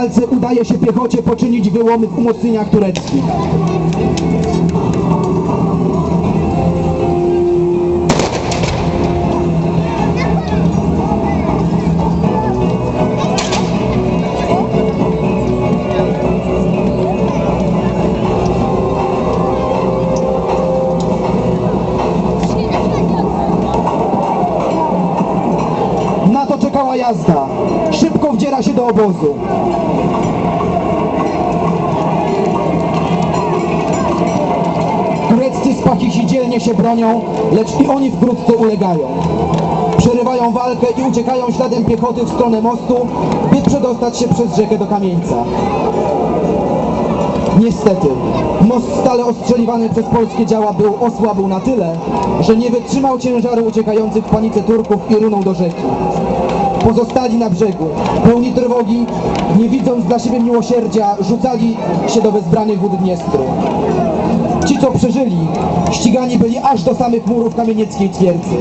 walce udaje się piechocie poczynić wyłomy w umocnieniach tureckich. Jazda. Szybko wdziera się do obozu. Tureccy spachisi dzielnie się bronią, lecz i oni wkrótce ulegają. Przerywają walkę i uciekają śladem piechoty w stronę mostu, by przedostać się przez rzekę do kamieńca. Niestety, most stale ostrzeliwany przez polskie działa był osłabł na tyle, że nie wytrzymał ciężaru uciekających w panice Turków i runął do rzeki. Pozostali na brzegu, pełni trwogi, nie widząc dla siebie miłosierdzia, rzucali się do wezbranych wód Dniestru. Ci, co przeżyli, ścigani byli aż do samych murów kamienieckiej twierdzy.